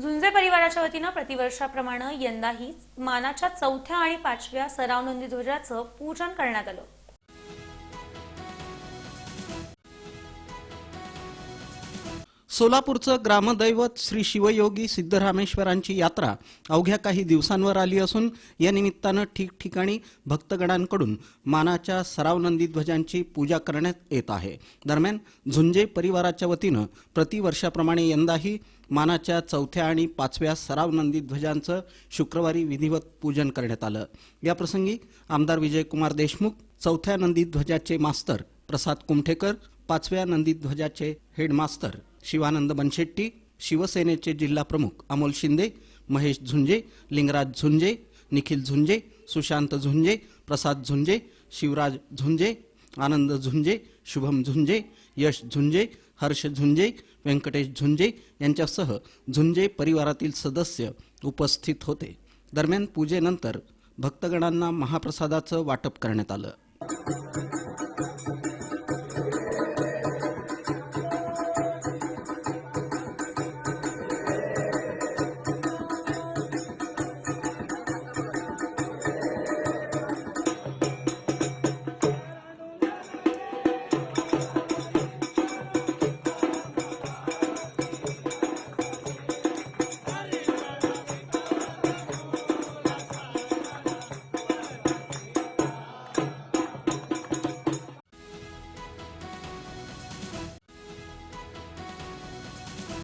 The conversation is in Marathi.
झुंजे परिवाराच्या वतीनं प्रतिवर्षाप्रमाणे यंदाही मानाच्या चौथ्या आणि पाचव्या सराव नंदी ध्वजाचं पूजन करण्यात आलं. सोलापूरचं ग्रामदैवत श्री शिवयोगी सिद्धरामेश्वरांची यात्रा अवघ्या काही दिवसांवर आली असून या निमित्तानं ठिकठिकाणी भक्तगणांकडून मानाच्या सरावनंदी ध्वजांची पूजा करण्यात येत आहे. दरम्यान झुंजे परिवाराच्या वतीनं प्रतिवर्षाप्रमाणे यंदाही मानाच्या चौथ्या आणि पाचव्या सरावनंदी ध्वजांचं शुक्रवारी विधिवत पूजन करण्यात आलं. याप्रसंगी आमदार विजयकुमार देशमुख चौथ्या नंदी ध्वजाचे मास्तर प्रसाद कुमठेकर पाचव्या नंदीध्वजाचे हेडमास्तर शिवानंद बनशेट्टी शिवसेनेचे जिल्हा प्रमुख अमोल शिंदे महेश झुंजे लिंगराज झुंजे निखिल झुंजे सुशांत झुंजे प्रसाद झुंजे शिवराज झुंजे आनंद झुंजे शुभम झुंजे यश झुंजे हर्ष झुंजे व्यंकटेश झुंजे यांच्यासह झुंजे परिवारातील सदस्य उपस्थित होते. दरम्यान पूजेनंतर भक्तगणांना महाप्रसादाचं वाटप करण्यात आलं.